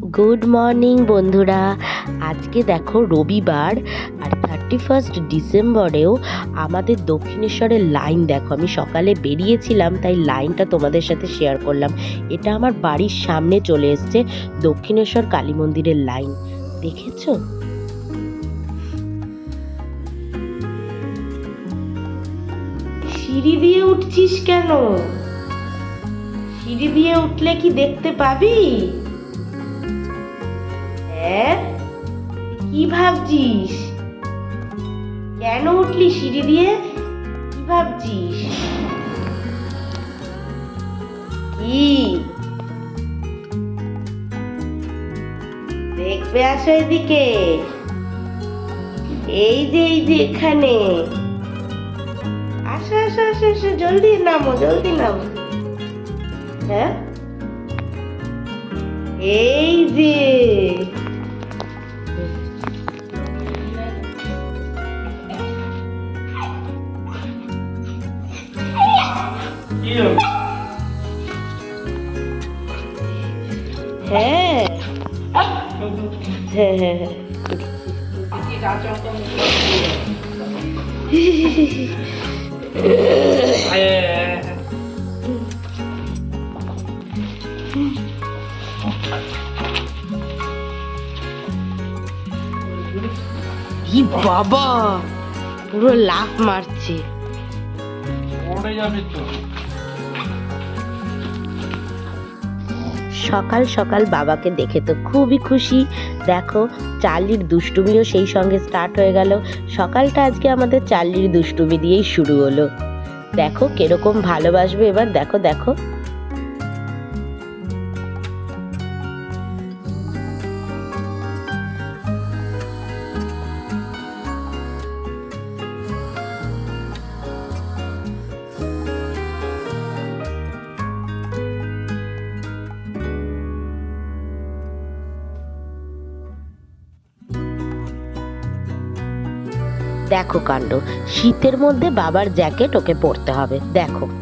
Good morning বন্ধুরা। আজকে দেখো রবিবার, আর থার্টি ফার্স্ট ডিসেম্বরেও আমাদের দক্ষিণেশ্বরের লাইন দেখো। আমি সকালে বেরিয়েছিলাম, তাই লাইনটা তোমাদের সাথে শেয়ার করলাম। এটা আমার বাড়ির সামনে চলে এসছে দক্ষিণেশ্বর কালী মন্দিরের লাইন। দেখেছ? সিঁড়ি দিয়ে উঠছিস কেন? সিঁড়ি দিয়ে উঠলে কি দেখতে পাবি? হ্যাঁ কি ভাবছিস? কেন উঠলি সিঁড়ি দিয়ে? কি ভাবছিস? কি? দেখবে আসো এদিকে। এই যে এই যে এখানে। আসো আসো আসো আসো, জলদি নামো জলদি নামো। হ্যাঁ? এই যে। বাবা। পুরো লাফ মারছে। পড়ে যাবে তো। সকাল সকাল বাবাকে দেখে তো খুবই খুশি। দেখো, চার্লির দুষ্টুমিও সেই সঙ্গে স্টার্ট হয়ে গেল। সকালটা আজকে আমাদের চার্লির দুষ্টুমি দিয়েই শুরু হলো। দেখো, কীরকম ভালোবাসবে এবার। দেখো দেখো। দেখো কাণ্ড। শীতের মধ্যে বাবার জ্যাকেট ওকে পরতে হবে। দেখো।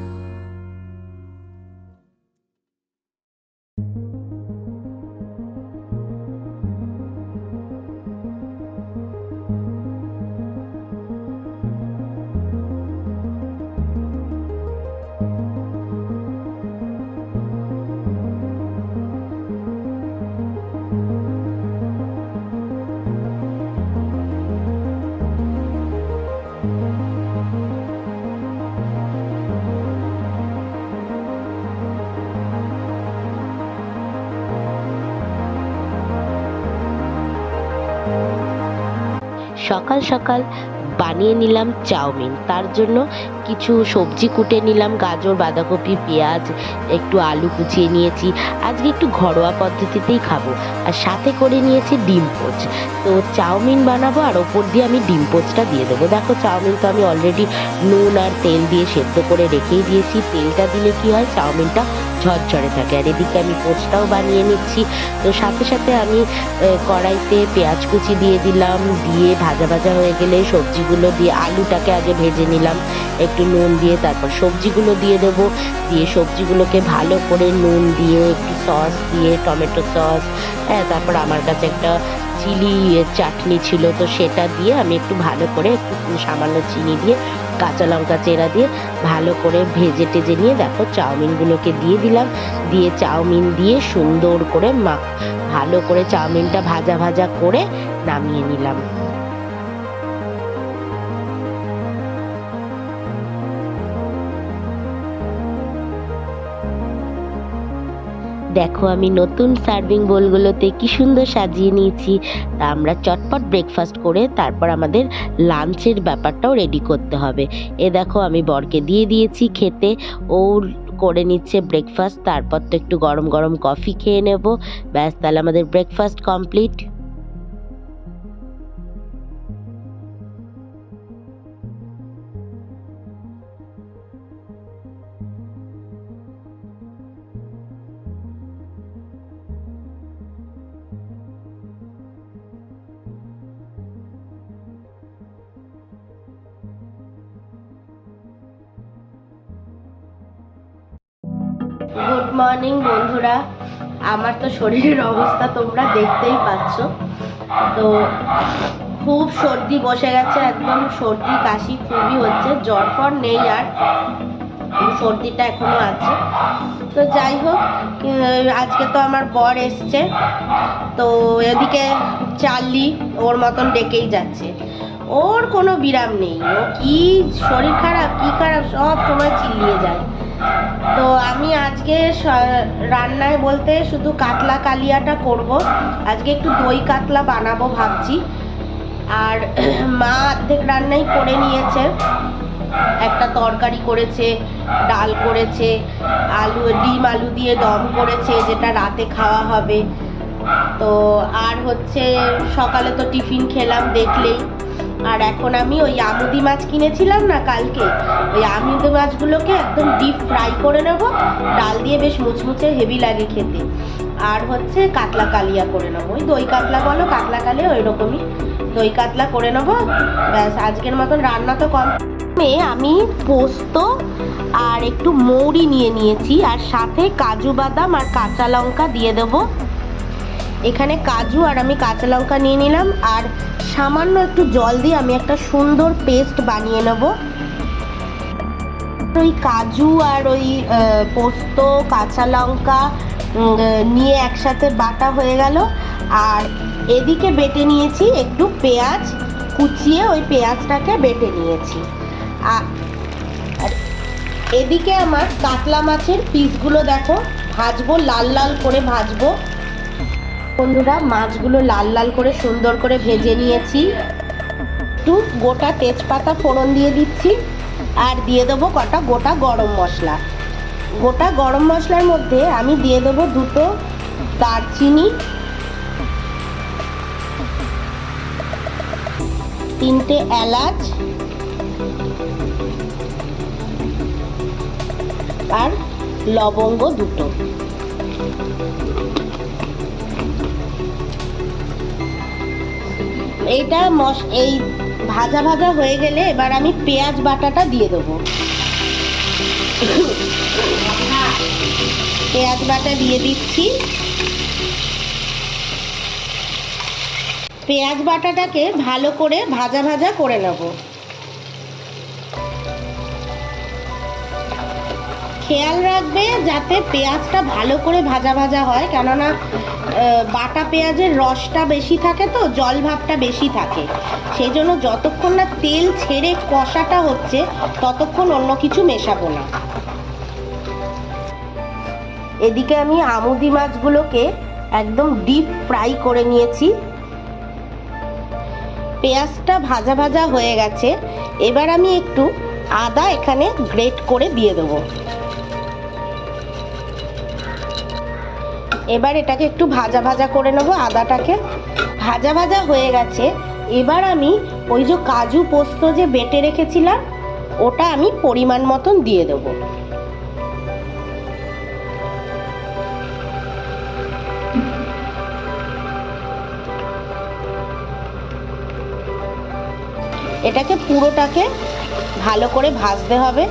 সকাল সকাল বানিয়ে নিলাম চাউমিন। তার জন্য কিছু সবজি কুটে নিলাম, গাজর, বাঁধাকপি, পেঁয়াজ, একটু আলু কুচিয়ে নিয়েছি। আজকে একটু ঘরোয়া পদ্ধতিতেই খাব। আর সাথে করে নিয়েছি ডিম পোচ। তো চাউমিন বানাবো আর ওপর দিয়ে আমি ডিম পোচটা দিয়ে দেবো। দেখো চাউমিন তো আমি অলরেডি নুন আর তেল দিয়ে সেদ্ধ করে রেখেই দিয়েছি। তেলটা দিলে কি হয়? চাউমিনটা ঝরঝরে থাকে। আর এদিকে আমি পোচটাও বানিয়ে নিচ্ছি। তো সাথে সাথে আমি কড়াইতে পেঁয়াজ কুচি দিয়ে দিলাম। দিয়ে ভাজা ভাজা হয়ে গেলে সবজিগুলো দিয়ে আলুটাকে আগে ভেজে নিলাম। একটু নুন দিয়ে তারপর সবজিগুলো দিয়ে দেবো। দিয়ে সবজিগুলোকে ভালো করে নুন দিয়ে একটু সস দিয়ে টমেটো সস হ্যাঁ তারপর আমার কাছে একটা চিলি চাটনি ছিল, তো সেটা দিয়ে আমি একটু ভালো করে একটু সামান্য চিনি দিয়ে কাঁচা লঙ্কা চেরা দিয়ে ভালো করে ভেজে টেজে নিয়ে দেখো চাউমিনগুলোকে দিয়ে দিলাম। দিয়ে চাউমিন দিয়ে সুন্দর করে মা, ভালো করে চাউমিনটা ভাজা ভাজা করে নামিয়ে নিলাম। দেখো আমি নতুন সার্ভিং বোলগুলোতে কি সুন্দর সাজিয়ে নিয়েছি। তা আমরা চটপট ব্রেকফাস্ট করে তারপর আমাদের লাঞ্চের ব্যাপারটাও রেডি করতে হবে। এ দেখো আমি বরকে দিয়ে দিয়েছি খেতে। ও করে নিচ্ছে ব্রেকফাস্ট তারপর তো একটু গরম গরম কফি খেয়ে নেব। ব্যাস, তাহলে আমাদের ব্রেকফাস্ট কমপ্লিট গুড মর্নিং বন্ধুরা। আমার তো শরীরের অবস্থা তোমরা দেখতেই পাচ্ছ। তো খুব সর্দি বসে গেছে, একদম সর্দি কাশি খুবই হচ্ছে। জ্বর ফর নেই আর সর্দিটা এখনও আছে। তো যাই হোক আজকে তো আমার বর এসছে। তো এদিকে চার্লি ওর মতন ডেকেই যাচ্ছে। ওর কোনো বিরাম নেই। ও কি শরীর খারাপ, কি খারাপ, সব সময় চিল্লিয়ে যায়। তো আমি আজকে রান্নায় বলতে শুধু কাতলা কালিয়াটা করব। আজকে একটু দই কাতলা বানাবো ভাবছি। আর মা অর্ধেক রান্নাই করে নিয়েছে। একটা তরকারি করেছে, ডাল করেছে, আলু, ডিম আলু দিয়ে দম করেছে, যেটা রাতে খাওয়া হবে। তো আর হচ্ছে সকালে তো টিফিন খেলাম দেখলেই। আর এখন আমি ওই আমুদি মাছ কিনেছিলাম না কালকে, ওই আমুদি মাছগুলোকে একদম ডিপ ফ্রাই করে নেব। ডাল দিয়ে বেশ মুচমুচে হেভি লাগে খেতে। আর হচ্ছে কাতলা কালিয়া করে নেব। ওই দই কাতলা বলো, কাতলা কালিয়া ওই রকমই। দই কাতলা করে নেব। ব্যাস, আজকের মতন রান্না তো কম আমি পোস্ত আর একটু মৌরি নিয়ে নিয়েছি, আর সাথে কাজু বাদাম আর কাঁচা লঙ্কা দিয়ে দেবো। এখানে কাজু আর আমি কাঁচা লঙ্কা নিয়ে নিলাম, আর সামান্য একটু জল দিয়ে আমি একটা সুন্দর পেস্ট বানিয়ে নেব। ওই কাজু আর ওই পোস্ত, কাঁচা লঙ্কা নিয়ে একসাথে বাটা হয়ে গেল। আর এদিকে বেটে নিয়েছি একটু পেঁয়াজ, কুচিয়ে ওই পেঁয়াজটাকে বেটে নিয়েছি। আর এদিকে আমার কাতলা মাছের পিসগুলো দেখো, ভাজবো, লাল লাল করে ভাজবো। বন্ধুরা, মাছগুলো লাল লাল করে সুন্দর করে ভেজে নিয়েছি। একটু গোটা তেজপাতা ফোড়ন দিয়ে দিচ্ছি আর দিয়ে দেবো কটা গোটা গরম মশলা। গোটা গরম মশলার মধ্যে আমি দিয়ে দেবো দুটো দারচিনি, তিনটে এলাচ আর লবঙ্গ দুটো। এইটা মশ, এই ভাজা ভাজা হয়ে গেলে এবার আমি পেঁয়াজ বাটাটা দিয়ে দেবো। পেঁয়াজ বাটা দিয়ে দিচ্ছি। পেঁয়াজ বাটাটাকে ভালো করে ভাজা ভাজা করে নেব। খেয়াল রাখবে যাতে পেঁয়াজটা ভালো করে ভাজা ভাজা হয়। কেননা বাটা পেঁয়াজের রসটা বেশি থাকে তো, জল ভাবটা বেশি থাকে। সেই জন্য যতক্ষণ না তেল ছেড়ে কষাটা হচ্ছে, ততক্ষণ অন্য কিছু মেশাবো না। এদিকে আমি আমুদি মাছগুলোকে একদম ডিপ ফ্রাই করে নিয়েছি। পেঁয়াজটা ভাজা ভাজা হয়ে গেছে। এবার আমি একটু আদা এখানে গ্রেট করে দিয়ে দেবো। এবার এটাকে একটু ভাজা ভাজা করে নেব আদাটাকে। ভাজা ভাজা হয়ে গেছে। এবার আমি ওই যে কাজু পোস্ত যে বেটে রেখেছিলাম, ওটা আমি পরিমাণ মতন দিয়ে দেবো। এটাকে পুরোটাকে ভালো করে ভাজতে হবে।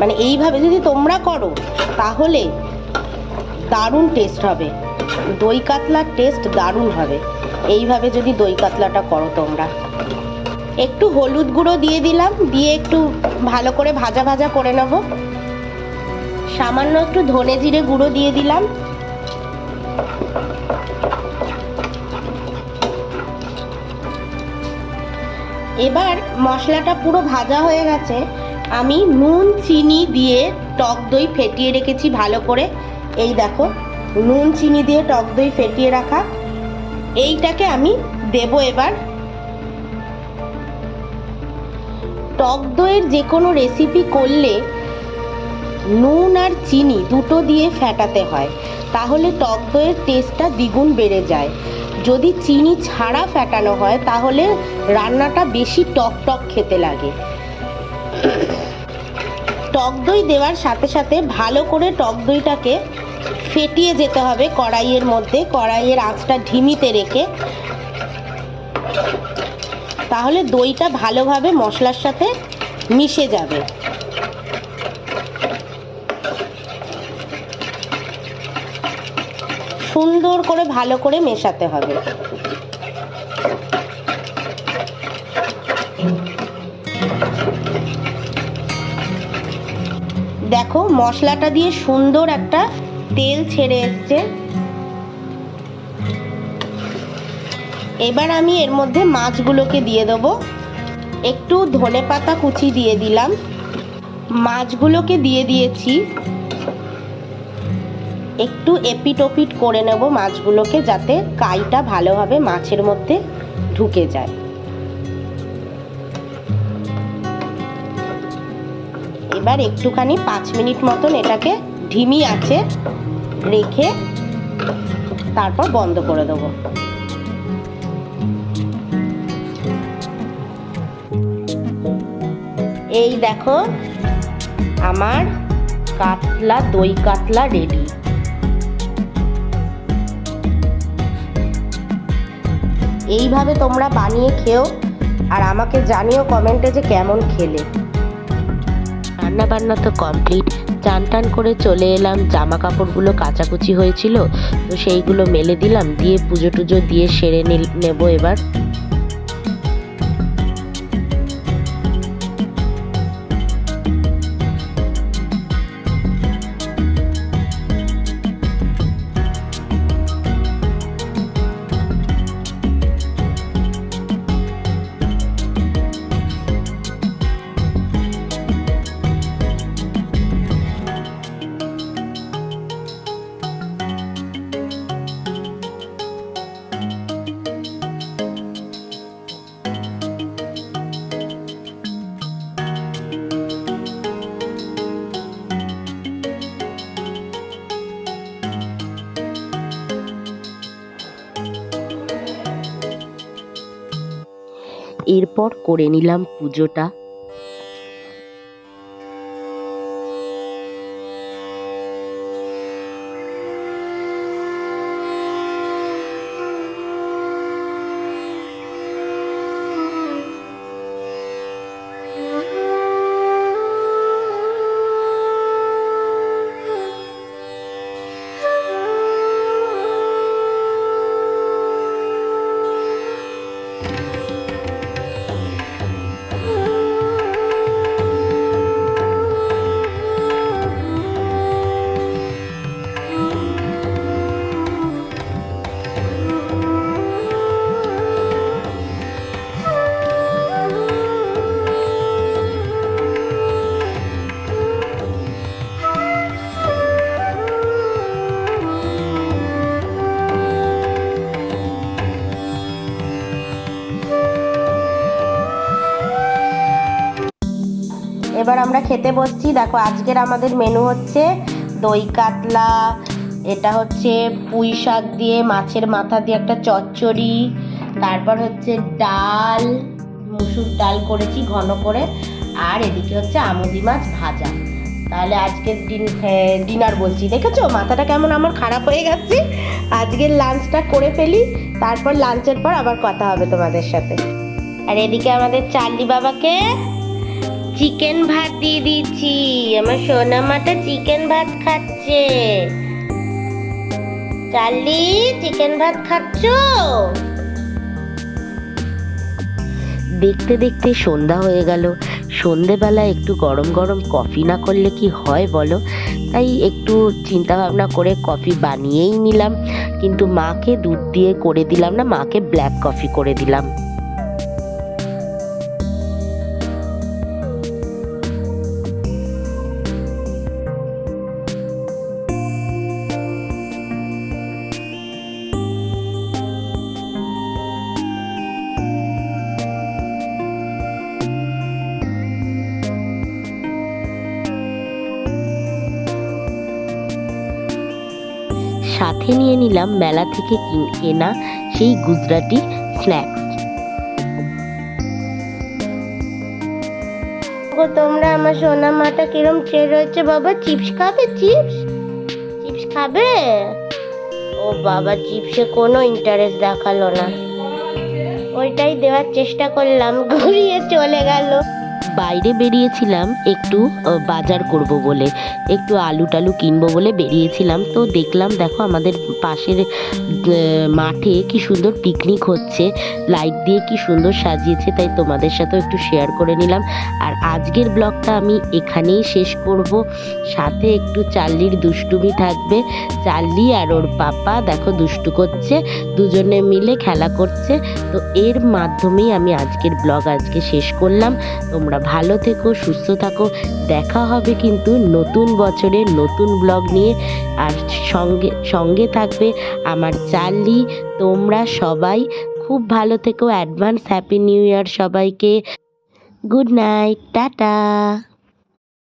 মানে এইভাবে যদি তোমরা করো, তাহলে দারুণ টেস্ট হবে। দই কাতলার টেস্ট দারুণ হবে। এইভাবে যদি দই কাতলাটা করো তোমরা। একটু হলুদ গুঁড়ো দিয়ে দিলাম, দিয়ে একটু ভালো করে ভাজা ভাজা করে নেব। সামান্য একটু ধনে জিরে গুঁড়ো দিয়ে দিলাম। এবার মশলাটা পুরো ভাজা হয়ে গেছে। আমি নুন, চিনি দিয়ে টক দই ফেটিয়ে রেখেছি ভালো করে। এই দেখো, নুন, চিনি দিয়ে টক দই ফেটিয়ে রাখা। এইটাকে আমি দেব এবার। টক দইয়ের যে কোনো রেসিপি করলে নুন আর চিনি দুটো দিয়ে ফেটাতে হয়, তাহলে টক দইয়ের টেস্টটা দ্বিগুণ বেড়ে যায়। যদি চিনি ছাড়া ফেটানো হয়, তাহলে রান্নাটা বেশি টক টক খেতে লাগে। টক দই দেওয়ার সাথে সাথে ভালো করে টক দইটাকে ফেটিয়ে যেতে হবে কড়াইয়ের মধ্যে। কড়াইয়ের আঁচটা ঢিমিতে রেখে। তাহলে দইটা ভালোভাবে মশলার সাথে মিশে যাবে। সুন্দর করে ভালো করে মেশাতে হবে। দেখো, মশলাটা দিয়ে সুন্দর একটা তেল ছেড়ে এসছে। এবার আমি এর মধ্যে মাছগুলোকে দিয়ে দেবো। একটু ধনে পাতা কুচি দিয়ে দিলাম। মাছগুলোকে দিয়ে দিয়েছি। একটু এপিট ওপিট করে নেব মাছগুলোকে যাতে কাইটা ভালোভাবে মাছের মধ্যে ঢুকে যায়। এবার একটুখানি পাঁচ মিনিট মতন এটাকে ঢিমি আছে রেখে তারপর বন্ধ করে দেবো। এই দেখো, আমার কাতলা, দই কাতলা রেডি এইভাবে তোমরা বানিয়ে খেও আর আমাকে জানিও কমেন্টে যে কেমন খেলে। রান্না বান্না তো কমপ্লিট চান টান করে চলে এলাম জামা কাপড়গুলো কাচাকুচি হয়েছিল, তো সেইগুলো মেলে দিলাম, দিয়ে পুজো টুজো দিয়ে সেরে নেব নেব এবার। এরপর করে নিলাম পুজোটা। আমরা খেতে বসছি। দেখো, আজকের আমাদের মেনু হচ্ছে দই কাতলা, এটা হচ্ছে পুঁই শাক দিয়ে, মাছের মাথা দিয়ে একটা চচ্চড়ি, তারপর হচ্ছে ডাল, মুসুর ডাল করেছি ঘন করে, আর এদিকে হচ্ছে আমদি মাছ ভাজা। তাহলে আজকের দিন ডিনার বলছি। দেখেছ? মাথাটা কেমন আমার খারাপ হয়ে গেছে। আজকের লাঞ্চটা করে ফেলি, তারপর লাঞ্চের পর আবার কথা হবে তোমাদের সাথে। আর এদিকে আমাদের চার্লি বাবাকে চিকেন ভাত দিয়ে দিচ্ছি। আমার সোনা মাটা চিকেন ভাত খাচ্ছে। চার্লি চিকেন ভাত খাচ্ছ? দেখতে দেখতে সন্ধ্যা হয়ে গেল। সন্ধেবেলা একটু গরম গরম কফি না করলে কি হয় বলো? তাই একটু চিন্তা ভাবনা করে কফি বানিয়েই নিলাম। কিন্তু মাকে দুধ দিয়ে করে দিলাম না, মাকে ব্ল্যাক কফি করে দিলাম। সাথে নিয়ে নিলাম মেলা থেকে কিন- সেই গুজরাটি স্ন্যাক্স তোমরা আমার সোনা মাটা কিরম চেয়ে রয়েছে বাবা? চিপস খাবে? চিপস? চিপস খাবে? ও বাবা, চিপসে কোনো ইন্টারেস্ট দেখাল না। ওইটাই দেওয়ার চেষ্টা করলাম, ঘুরিয়ে চলে গেল। বাইরে বেরিয়েছিলাম একটু বাজার করব বলে। একটু আলু টালু কিনবো বলে বেরিয়েছিলাম। তো দেখলাম, দেখো আমাদের পাশের মাঠে কি সুন্দর পিকনিক হচ্ছে। লাইট দিয়ে কি সুন্দর সাজিয়েছে, তাই তোমাদের সাথেও একটু শেয়ার করে নিলাম। আর আজকের ব্লগটা আমি এখানেই শেষ করব। সাথে একটু চার্লির দুষ্টুমি থাকবে। চার্লি আর ওর পাপা, দেখো দুষ্টু করছে, দুজনে মিলে খেলা করছে। তো এর মাধ্যমেই আমি আজকের ব্লগ আজকে শেষ করলাম। তোমরা ভালো থেকো, সুস্থ থাকো। দেখা হবে কিন্তু নতুন বছরে নতুন ব্লগ নিয়ে। আর সঙ্গে সঙ্গে থাকবে আমার চার্লি তোমরা সবাই খুব ভালো থেকো অ্যাডভান্স হ্যাপি নিউ ইয়ার সবাইকে। Good night tata.